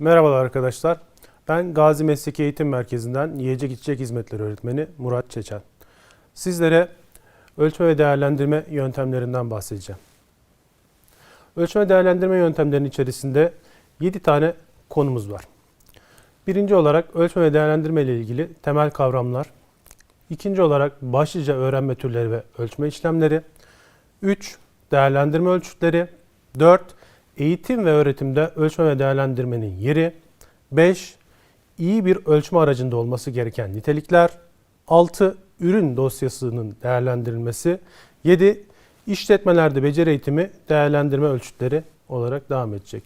Merhabalar arkadaşlar. Ben Gazi Mesleki Eğitim Merkezi'nden yiyecek içecek hizmetleri öğretmeni Murat Çeçen. Sizlere ölçme ve değerlendirme yöntemlerinden bahsedeceğim. Ölçme ve değerlendirme yöntemlerinin içerisinde 7 tane konumuz var. Birinci olarak ölçme ve değerlendirme ile ilgili temel kavramlar. İkinci olarak başlıca öğrenme türleri ve ölçme işlemleri. 3. Değerlendirme ölçütleri. 4. Eğitim ve öğretimde ölçme ve değerlendirmenin yeri. 5. iyi bir ölçme aracında olması gereken nitelikler. 6. Ürün dosyasının değerlendirilmesi. 7. İşletmelerde beceri eğitimi değerlendirme ölçütleri olarak devam edecek.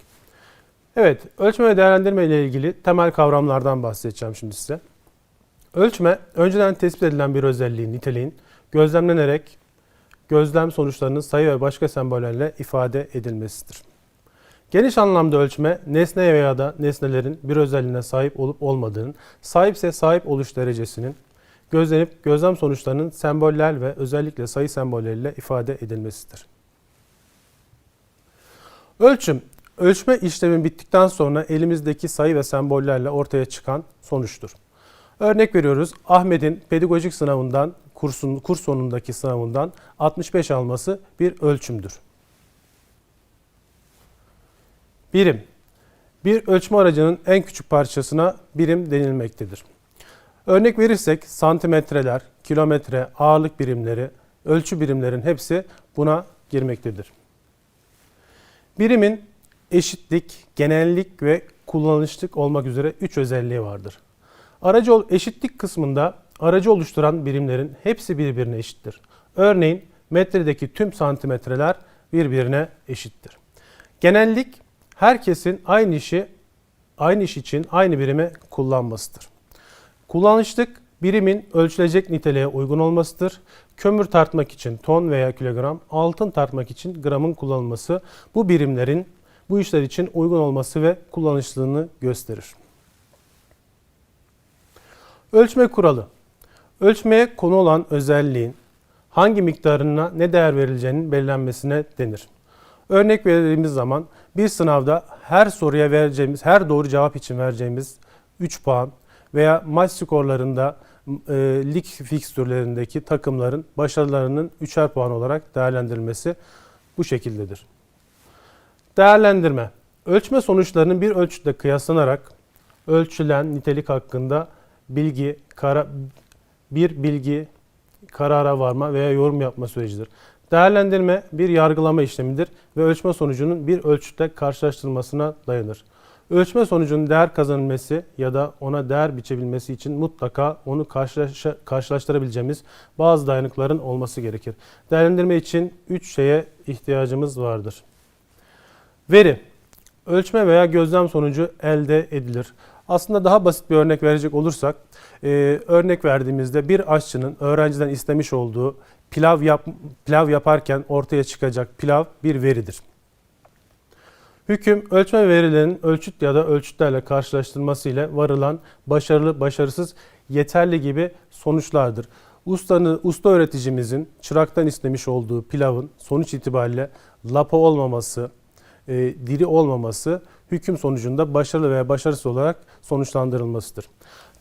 Evet, ölçme ve değerlendirme ile ilgili temel kavramlardan bahsedeceğim şimdi size. Ölçme, önceden tespit edilen bir özelliğin, niteliğin gözlemlenerek gözlem sonuçlarının sayı ve başka sembollerle ifade edilmesidir. Geniş anlamda ölçme, nesne veya da nesnelerin bir özelliğine sahip olup olmadığının, sahipse sahip oluş derecesinin, gözlenip gözlem sonuçlarının semboller ve özellikle sayı sembolleriyle ifade edilmesidir. Ölçüm, ölçme işlemi bittikten sonra elimizdeki sayı ve sembollerle ortaya çıkan sonuçtur. Örnek veriyoruz, Ahmet'in pedagojik sınavından, kursun, kurs sonundaki sınavından 65 alması bir ölçümdür. Birim. Bir ölçme aracının en küçük parçasına birim denilmektedir. Örnek verirsek santimetreler, kilometre, ağırlık birimleri, ölçü birimlerin hepsi buna girmektedir. Birimin eşitlik, genellik ve kullanışlık olmak üzere 3 özelliği vardır. Aracı eşitlik kısmında aracı oluşturan birimlerin hepsi birbirine eşittir. Örneğin metredeki tüm santimetreler birbirine eşittir. Genellik herkesin aynı işi aynı iş için aynı birimi kullanmasıdır. Kullanışlık birimin ölçülecek niteliğe uygun olmasıdır. Kömür tartmak için ton veya kilogram, altın tartmak için gramın kullanılması bu birimlerin bu işler için uygun olması ve kullanışlılığını gösterir. Ölçme kuralı. Ölçmeye konu olan özelliğin hangi miktarına ne değer verileceğinin belirlenmesine denir. Örnek verdiğimiz zaman bir sınavda her soruya vereceğimiz, her doğru cevap için vereceğimiz 3 puan veya maç skorlarında e, lig fikstürlerindeki takımların başarılarının 3'er puan olarak değerlendirilmesi bu şekildedir. Değerlendirme. Ölçme sonuçlarının bir ölçütle kıyaslanarak ölçülen nitelik hakkında bilgi, kara, bir bilgi, karara varma veya yorum yapma sürecidir. Değerlendirme bir yargılama işlemidir ve ölçme sonucunun bir ölçütle karşılaştırılmasına dayanır. Ölçme sonucunun değer kazanılması ya da ona değer biçebilmesi için mutlaka onu karşılaş- karşılaştırabileceğimiz bazı dayanıkların olması gerekir. Değerlendirme için 3 şeye ihtiyacımız vardır. Veri, ölçme veya gözlem sonucu elde edilir. Aslında daha basit bir örnek verecek olursak, e, örnek verdiğimizde bir aşçının öğrenciden istemiş olduğu pilav yap, pilav yaparken ortaya çıkacak pilav bir veridir. Hüküm, ölçme verilerinin ölçüt ya da ölçütlerle karşılaştırılması ile varılan başarılı, başarısız, yeterli gibi sonuçlardır. Ustanı, usta öğreticimizin çıraktan istemiş olduğu pilavın sonuç itibariyle lapa olmaması, e, diri olmaması hüküm sonucunda başarılı veya başarısız olarak sonuçlandırılmasıdır.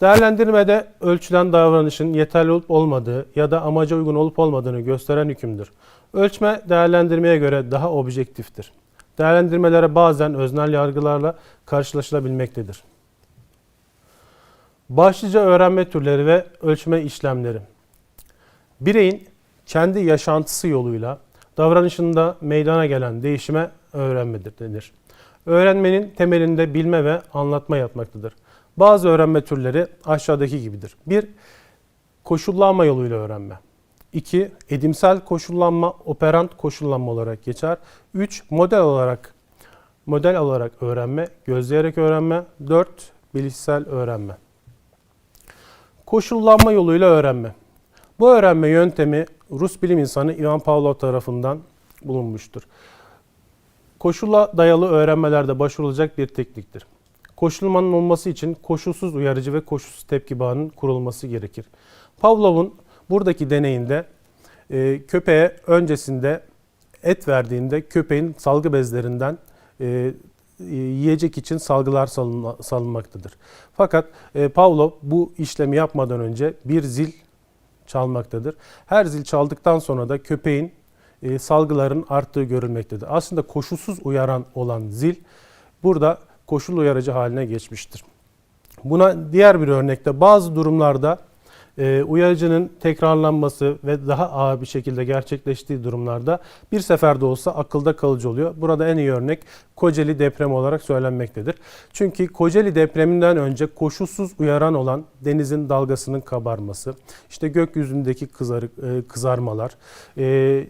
Değerlendirmede ölçülen davranışın yeterli olup olmadığı ya da amaca uygun olup olmadığını gösteren hükümdür. Ölçme değerlendirmeye göre daha objektiftir. Değerlendirmelere bazen öznel yargılarla karşılaşılabilmektedir. Başlıca öğrenme türleri ve ölçme işlemleri. Bireyin kendi yaşantısı yoluyla davranışında meydana gelen değişime öğrenmedir denir. Öğrenmenin temelinde bilme ve anlatma yatmaktadır. Bazı öğrenme türleri aşağıdaki gibidir. 1. Koşullanma yoluyla öğrenme. 2. Edimsel koşullanma, operant koşullanma olarak geçer. 3. Model olarak model olarak öğrenme, gözleyerek öğrenme. 4. Bilişsel öğrenme. Koşullanma yoluyla öğrenme. Bu öğrenme yöntemi Rus bilim insanı Ivan Pavlov tarafından bulunmuştur. Koşula dayalı öğrenmelerde başvurulacak bir tekniktir. Koşulmanın olması için koşulsuz uyarıcı ve koşulsuz tepki bağının kurulması gerekir. Pavlov'un buradaki deneyinde e, köpeğe öncesinde et verdiğinde köpeğin salgı bezlerinden e, e, yiyecek için salgılar salınma- salınmaktadır. Fakat e, Pavlov bu işlemi yapmadan önce bir zil çalmaktadır. Her zil çaldıktan sonra da köpeğin e, salgıların arttığı görülmektedir. Aslında koşulsuz uyaran olan zil burada koşul uyarıcı haline geçmiştir. Buna diğer bir örnekte bazı durumlarda e, uyarıcının tekrarlanması ve daha ağır bir şekilde gerçekleştiği durumlarda bir seferde olsa akılda kalıcı oluyor. Burada en iyi örnek Kocaeli depremi olarak söylenmektedir. Çünkü Kocaeli depreminden önce koşulsuz uyaran olan denizin dalgasının kabarması, işte gökyüzündeki kızarık, e, kızarmalar, e,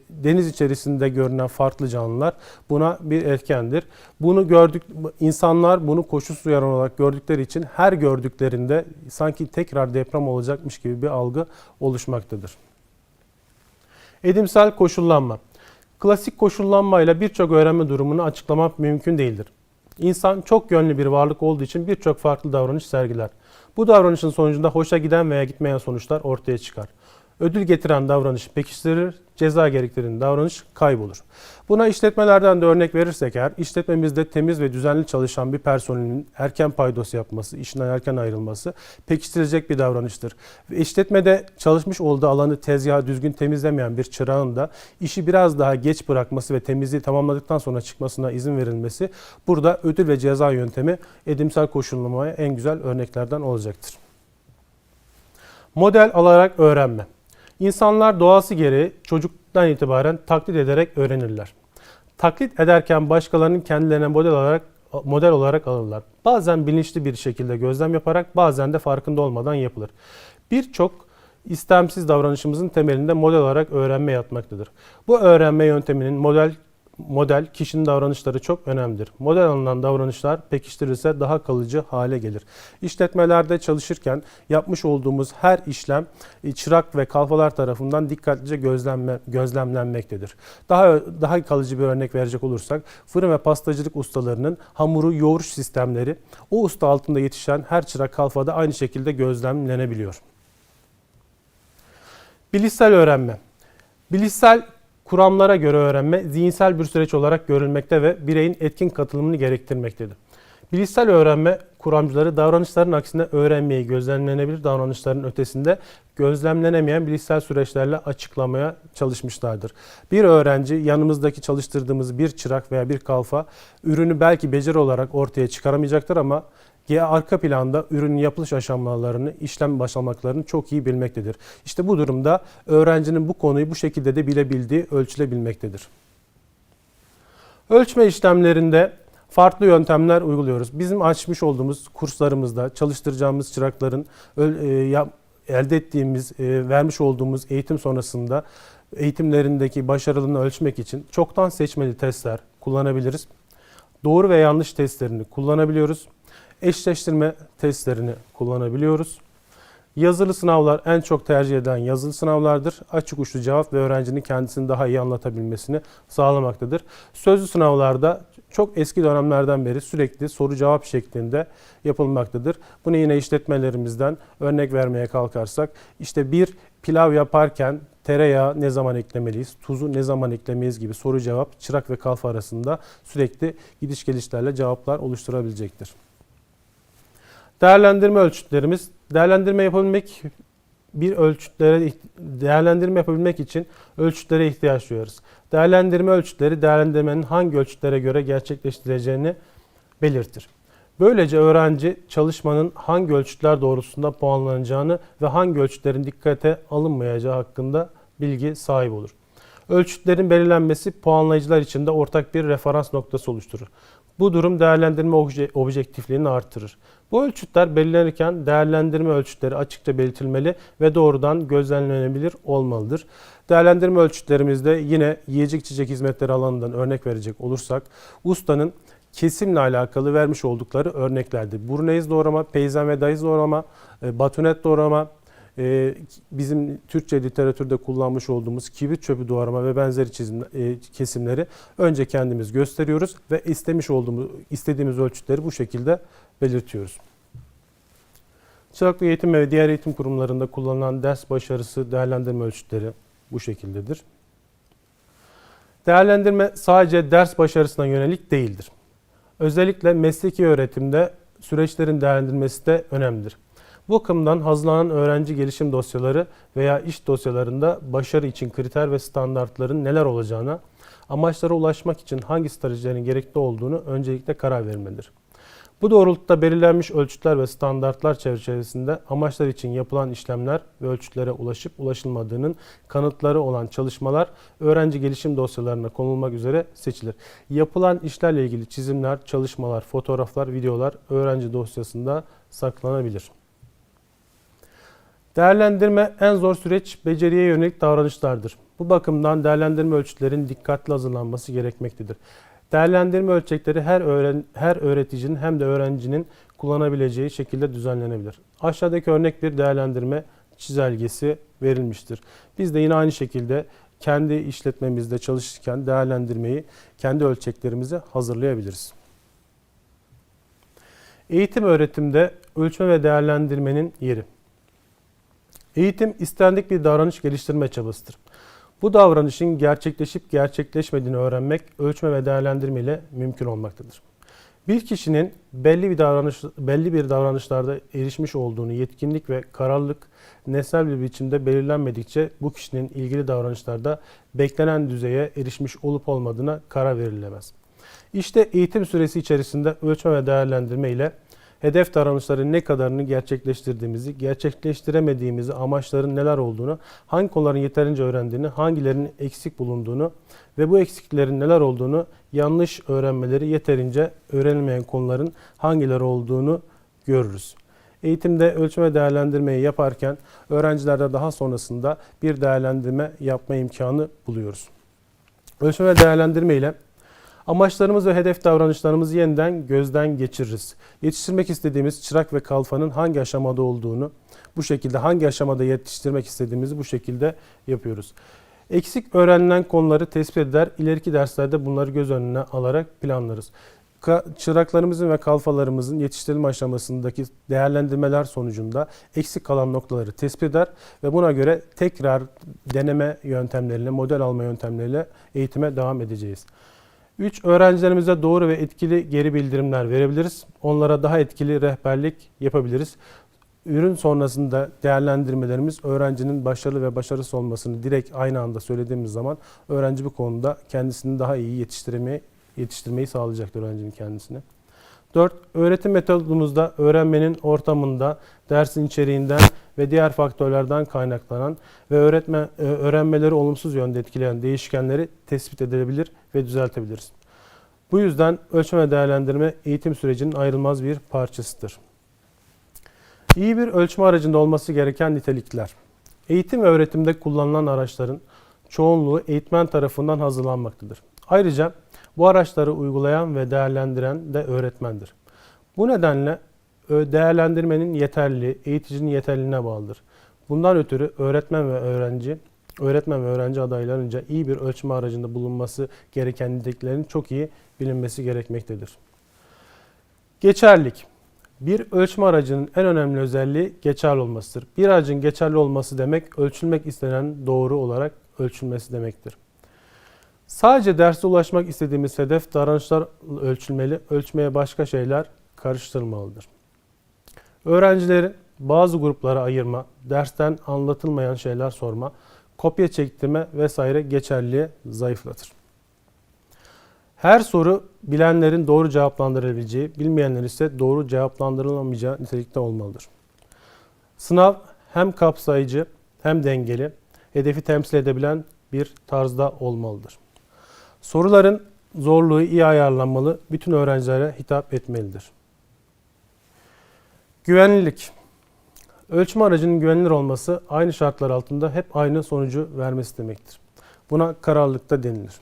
deniz içerisinde görünen farklı canlılar buna bir etkendir. Bunu gördük, insanlar bunu koşulsuz uyaran olarak gördükleri için her gördüklerinde sanki tekrar deprem olacakmış gibi bir algı oluşmaktadır. Edimsel koşullanma. Klasik koşullanmayla birçok öğrenme durumunu açıklamak mümkün değildir. İnsan çok yönlü bir varlık olduğu için birçok farklı davranış sergiler. Bu davranışın sonucunda hoşa giden veya gitmeyen sonuçlar ortaya çıkar. Ödül getiren davranış pekiştirilir, ceza gerektiren davranış kaybolur. Buna işletmelerden de örnek verirsek eğer, işletmemizde temiz ve düzenli çalışan bir personelin erken paydos yapması, işinden erken ayrılması pekiştirilecek bir davranıştır. Ve işletmede çalışmış olduğu alanı tezgahı düzgün temizlemeyen bir çırağın da işi biraz daha geç bırakması ve temizliği tamamladıktan sonra çıkmasına izin verilmesi burada ödül ve ceza yöntemi edimsel koşullamaya en güzel örneklerden olacaktır. Model alarak öğrenme. İnsanlar doğası gereği çocuktan itibaren taklit ederek öğrenirler. Taklit ederken başkalarının kendilerine model olarak model olarak alırlar. Bazen bilinçli bir şekilde gözlem yaparak bazen de farkında olmadan yapılır. Birçok istemsiz davranışımızın temelinde model olarak öğrenme yatmaktadır. Bu öğrenme yönteminin model model kişinin davranışları çok önemlidir. Model alınan davranışlar pekiştirilirse daha kalıcı hale gelir. İşletmelerde çalışırken yapmış olduğumuz her işlem e, çırak ve kalfalar tarafından dikkatlice gözlemle, gözlemlenmektedir. Daha daha kalıcı bir örnek verecek olursak fırın ve pastacılık ustalarının hamuru yoğuruş sistemleri o usta altında yetişen her çırak kalfada aynı şekilde gözlemlenebiliyor. Bilişsel öğrenme. Bilişsel kuramlara göre öğrenme zihinsel bir süreç olarak görülmekte ve bireyin etkin katılımını gerektirmektedir. Bilişsel öğrenme kuramcıları davranışların aksine öğrenmeyi gözlemlenebilir davranışların ötesinde gözlemlenemeyen bilişsel süreçlerle açıklamaya çalışmışlardır. Bir öğrenci yanımızdaki çalıştırdığımız bir çırak veya bir kalfa ürünü belki beceri olarak ortaya çıkaramayacaktır ama ya arka planda ürünün yapılış aşamalarını, işlem başlamaklarını çok iyi bilmektedir. İşte bu durumda öğrencinin bu konuyu bu şekilde de bilebildiği ölçülebilmektedir. Ölçme işlemlerinde farklı yöntemler uyguluyoruz. Bizim açmış olduğumuz kurslarımızda çalıştıracağımız çırakların e, elde ettiğimiz, e, vermiş olduğumuz eğitim sonrasında eğitimlerindeki başarılığını ölçmek için çoktan seçmeli testler kullanabiliriz. Doğru ve yanlış testlerini kullanabiliyoruz. Eşleştirme testlerini kullanabiliyoruz. Yazılı sınavlar en çok tercih edilen yazılı sınavlardır. Açık uçlu cevap ve öğrencinin kendisini daha iyi anlatabilmesini sağlamaktadır. Sözlü sınavlarda çok eski dönemlerden beri sürekli soru cevap şeklinde yapılmaktadır. Bunu yine işletmelerimizden örnek vermeye kalkarsak işte bir pilav yaparken tereyağı ne zaman eklemeliyiz, tuzu ne zaman eklemeyiz gibi soru cevap çırak ve kalfa arasında sürekli gidiş gelişlerle cevaplar oluşturabilecektir. Değerlendirme ölçütlerimiz. Değerlendirme yapabilmek bir ölçütlere değerlendirme yapabilmek için ölçütlere ihtiyaç duyuyoruz. Değerlendirme ölçütleri değerlendirmenin hangi ölçütlere göre gerçekleştireceğini belirtir. Böylece öğrenci çalışmanın hangi ölçütler doğrultusunda puanlanacağını ve hangi ölçütlerin dikkate alınmayacağı hakkında bilgi sahibi olur. Ölçütlerin belirlenmesi puanlayıcılar için de ortak bir referans noktası oluşturur. Bu durum değerlendirme obje- objektifliğini artırır. Bu ölçütler belirlenirken değerlendirme ölçütleri açıkça belirtilmeli ve doğrudan gözlemlenebilir olmalıdır. Değerlendirme ölçütlerimizde yine yiyecek içecek hizmetleri alanından örnek verecek olursak ustanın kesimle alakalı vermiş oldukları örneklerdir. Burneyiz doğrama, peyzan ve dahiz doğrama, e, batunet doğrama, e, bizim Türkçe literatürde kullanmış olduğumuz kibrit çöpü doğrama ve benzeri çizim, e, kesimleri önce kendimiz gösteriyoruz ve istemiş olduğumuz istediğimiz ölçütleri bu şekilde belirtiyoruz. Çıraklık eğitim ve diğer eğitim kurumlarında kullanılan ders başarısı değerlendirme ölçütleri bu şekildedir. Değerlendirme sadece ders başarısına yönelik değildir. Özellikle mesleki öğretimde süreçlerin değerlendirilmesi de önemlidir. Bu bakımdan hazırlanan öğrenci gelişim dosyaları veya iş dosyalarında başarı için kriter ve standartların neler olacağına, amaçlara ulaşmak için hangi stratejilerin gerekli olduğunu öncelikle karar verilmelidir. Bu doğrultuda belirlenmiş ölçütler ve standartlar çerçevesinde amaçlar için yapılan işlemler ve ölçütlere ulaşıp ulaşılmadığının kanıtları olan çalışmalar öğrenci gelişim dosyalarına konulmak üzere seçilir. Yapılan işlerle ilgili çizimler, çalışmalar, fotoğraflar, videolar öğrenci dosyasında saklanabilir. Değerlendirme en zor süreç beceriye yönelik davranışlardır. Bu bakımdan değerlendirme ölçütlerin dikkatli hazırlanması gerekmektedir. Değerlendirme ölçekleri her öğren her öğreticinin hem de öğrencinin kullanabileceği şekilde düzenlenebilir. Aşağıdaki örnek bir değerlendirme çizelgesi verilmiştir. Biz de yine aynı şekilde kendi işletmemizde çalışırken değerlendirmeyi kendi ölçeklerimizi hazırlayabiliriz. Eğitim öğretimde ölçme ve değerlendirmenin yeri. Eğitim istendik bir davranış geliştirme çabasıdır. Bu davranışın gerçekleşip gerçekleşmediğini öğrenmek ölçme ve değerlendirme ile mümkün olmaktadır. Bir kişinin belli bir davranış belli bir davranışlarda erişmiş olduğunu yetkinlik ve kararlılık nesnel bir biçimde belirlenmedikçe bu kişinin ilgili davranışlarda beklenen düzeye erişmiş olup olmadığına karar verilemez. İşte eğitim süresi içerisinde ölçme ve değerlendirme ile hedef davranışların ne kadarını gerçekleştirdiğimizi, gerçekleştiremediğimizi, amaçların neler olduğunu, hangi konuların yeterince öğrendiğini, hangilerinin eksik bulunduğunu ve bu eksiklerin neler olduğunu, yanlış öğrenmeleri, yeterince öğrenilmeyen konuların hangileri olduğunu görürüz. Eğitimde ölçme değerlendirmeyi yaparken öğrencilerde daha sonrasında bir değerlendirme yapma imkanı buluyoruz. Ölçme ve değerlendirme ile Amaçlarımız ve hedef davranışlarımızı yeniden gözden geçiririz. Yetiştirmek istediğimiz çırak ve kalfanın hangi aşamada olduğunu, bu şekilde hangi aşamada yetiştirmek istediğimizi bu şekilde yapıyoruz. Eksik öğrenilen konuları tespit eder, ileriki derslerde bunları göz önüne alarak planlarız. Çıraklarımızın ve kalfalarımızın yetiştirilme aşamasındaki değerlendirmeler sonucunda eksik kalan noktaları tespit eder ve buna göre tekrar deneme yöntemleriyle, model alma yöntemleriyle eğitime devam edeceğiz. 3. Öğrencilerimize doğru ve etkili geri bildirimler verebiliriz. Onlara daha etkili rehberlik yapabiliriz. Ürün sonrasında değerlendirmelerimiz öğrencinin başarılı ve başarısız olmasını direkt aynı anda söylediğimiz zaman öğrenci bu konuda kendisini daha iyi yetiştirmeyi, yetiştirmeyi sağlayacaktır öğrencinin kendisine. 4. Öğretim metodumuzda öğrenmenin ortamında, dersin içeriğinden ve diğer faktörlerden kaynaklanan ve öğretme, e, öğrenmeleri olumsuz yönde etkileyen değişkenleri tespit edebilir ve düzeltebiliriz. Bu yüzden ölçme ve değerlendirme eğitim sürecinin ayrılmaz bir parçasıdır. İyi bir ölçme aracında olması gereken nitelikler. Eğitim ve öğretimde kullanılan araçların çoğunluğu eğitmen tarafından hazırlanmaktadır. Ayrıca bu araçları uygulayan ve değerlendiren de öğretmendir. Bu nedenle değerlendirmenin yeterli, eğiticinin yeterliliğine bağlıdır. Bundan ötürü öğretmen ve öğrenci, öğretmen ve öğrenci adaylarınca iyi bir ölçme aracında bulunması gereken niteliklerin çok iyi bilinmesi gerekmektedir. Geçerlik. Bir ölçme aracının en önemli özelliği geçerli olmasıdır. Bir aracın geçerli olması demek ölçülmek istenen doğru olarak ölçülmesi demektir. Sadece derste ulaşmak istediğimiz hedef davranışlar ölçülmeli, ölçmeye başka şeyler karıştırılmalıdır. Öğrencileri bazı gruplara ayırma, dersten anlatılmayan şeyler sorma, kopya çektirme vesaire geçerliliği zayıflatır. Her soru bilenlerin doğru cevaplandırabileceği, bilmeyenler ise doğru cevaplandırılamayacağı nitelikte olmalıdır. Sınav hem kapsayıcı hem dengeli, hedefi temsil edebilen bir tarzda olmalıdır. Soruların zorluğu iyi ayarlanmalı, bütün öğrencilere hitap etmelidir. Güvenlilik. Ölçme aracının güvenilir olması aynı şartlar altında hep aynı sonucu vermesi demektir. Buna kararlılıkta denilir.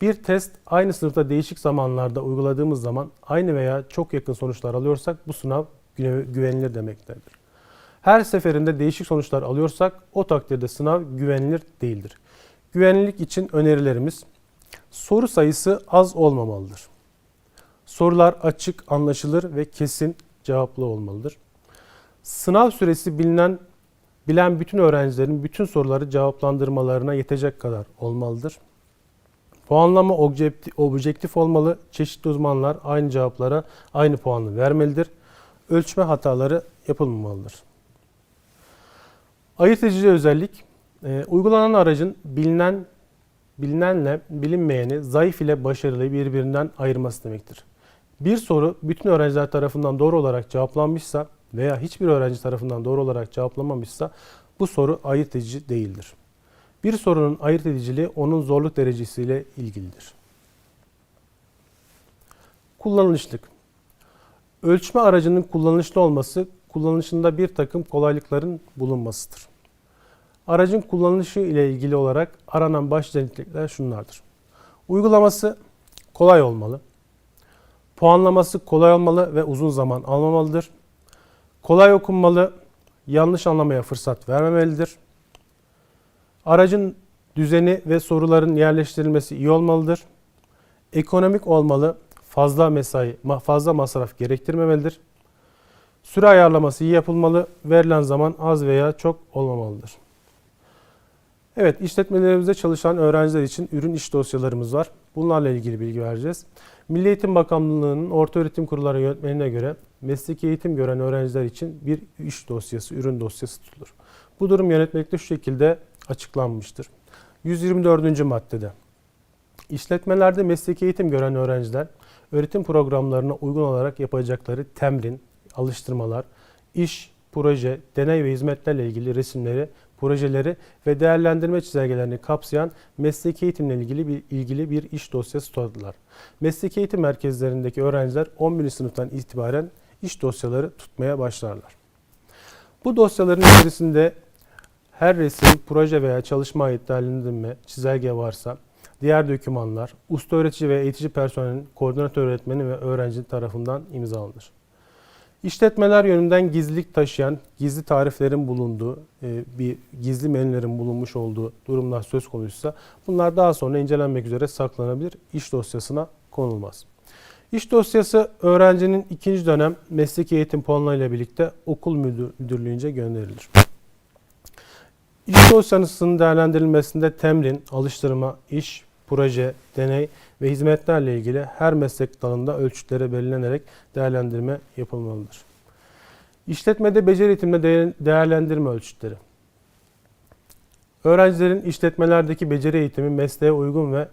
Bir test aynı sınıfta değişik zamanlarda uyguladığımız zaman aynı veya çok yakın sonuçlar alıyorsak bu sınav güvenilir demektedir. Her seferinde değişik sonuçlar alıyorsak o takdirde sınav güvenilir değildir. Güvenlilik için önerilerimiz soru sayısı az olmamalıdır. Sorular açık, anlaşılır ve kesin cevaplı olmalıdır. Sınav süresi bilinen bilen bütün öğrencilerin bütün soruları cevaplandırmalarına yetecek kadar olmalıdır. Puanlama objekti- objektif olmalı. Çeşitli uzmanlar aynı cevaplara aynı puanı vermelidir. Ölçme hataları yapılmamalıdır. Ayırt edici özellik, e, uygulanan aracın bilinen bilinenle bilinmeyeni, zayıf ile başarılıyı birbirinden ayırması demektir. Bir soru bütün öğrenciler tarafından doğru olarak cevaplanmışsa veya hiçbir öğrenci tarafından doğru olarak cevaplanmamışsa bu soru ayırt edici değildir. Bir sorunun ayırt ediciliği onun zorluk derecesiyle ilgilidir. Kullanılışlık. Ölçme aracının kullanışlı olması, kullanışında bir takım kolaylıkların bulunmasıdır. Aracın kullanışı ile ilgili olarak aranan baş nitelikler şunlardır. Uygulaması kolay olmalı. Puanlaması kolay olmalı ve uzun zaman almamalıdır. Kolay okunmalı, yanlış anlamaya fırsat vermemelidir. Aracın düzeni ve soruların yerleştirilmesi iyi olmalıdır. Ekonomik olmalı, fazla mesai, fazla masraf gerektirmemelidir. Süre ayarlaması iyi yapılmalı, verilen zaman az veya çok olmamalıdır. Evet, işletmelerimizde çalışan öğrenciler için ürün iş dosyalarımız var. Bunlarla ilgili bilgi vereceğiz. Milli Eğitim Bakanlığı'nın orta öğretim kurulları yönetmenine göre mesleki eğitim gören öğrenciler için bir iş dosyası, ürün dosyası tutulur. Bu durum yönetmelikte şu şekilde açıklanmıştır. 124. maddede İşletmelerde mesleki eğitim gören öğrenciler öğretim programlarına uygun olarak yapacakları temrin, alıştırmalar, iş, proje, deney ve hizmetlerle ilgili resimleri, projeleri ve değerlendirme çizelgelerini kapsayan mesleki eğitimle ilgili bir ilgili bir iş dosyası tutarlar. Mesleki eğitim merkezlerindeki öğrenciler 11. sınıftan itibaren iş dosyaları tutmaya başlarlar. Bu dosyaların içerisinde her resim, proje veya çalışma ait değerlendirme, çizelge varsa, diğer dokümanlar, usta öğretici ve eğitici personelin, koordinatör öğretmeni ve öğrenci tarafından imzalanır. İşletmeler yönünden gizlilik taşıyan, gizli tariflerin bulunduğu, e, bir gizli menülerin bulunmuş olduğu durumlar söz konusuysa bunlar daha sonra incelenmek üzere saklanabilir, iş dosyasına konulmaz. İş dosyası öğrencinin ikinci dönem mesleki eğitim puanlarıyla birlikte okul müdür, müdürlüğünce gönderilir. İş dosyasının değerlendirilmesinde temrin, alıştırma, iş, proje, deney ve hizmetlerle ilgili her meslek dalında ölçütlere belirlenerek değerlendirme yapılmalıdır. İşletmede beceri eğitimde değer- değerlendirme ölçütleri. Öğrencilerin işletmelerdeki beceri eğitimi mesleğe uygun ve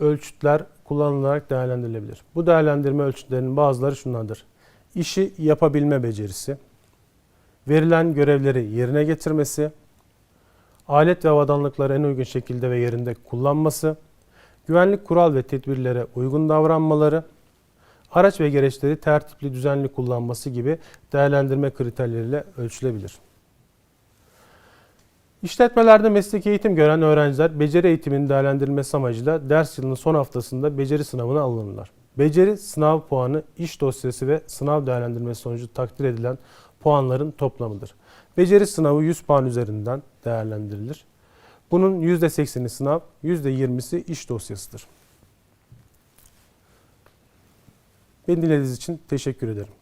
ölçütler kullanılarak değerlendirilebilir. Bu değerlendirme ölçütlerinin bazıları şunlardır. İşi yapabilme becerisi, verilen görevleri yerine getirmesi, alet ve avadanlıkları en uygun şekilde ve yerinde kullanması, güvenlik kural ve tedbirlere uygun davranmaları, araç ve gereçleri tertipli düzenli kullanması gibi değerlendirme kriterleriyle ölçülebilir. İşletmelerde mesleki eğitim gören öğrenciler beceri eğitiminin değerlendirilmesi amacıyla ders yılının son haftasında beceri sınavına alınırlar. Beceri sınav puanı iş dosyası ve sınav değerlendirmesi sonucu takdir edilen puanların toplamıdır. Beceri sınavı 100 puan üzerinden değerlendirilir. Bunun %80'i sınav, %20'si iş dosyasıdır. Beni dinlediğiniz için teşekkür ederim.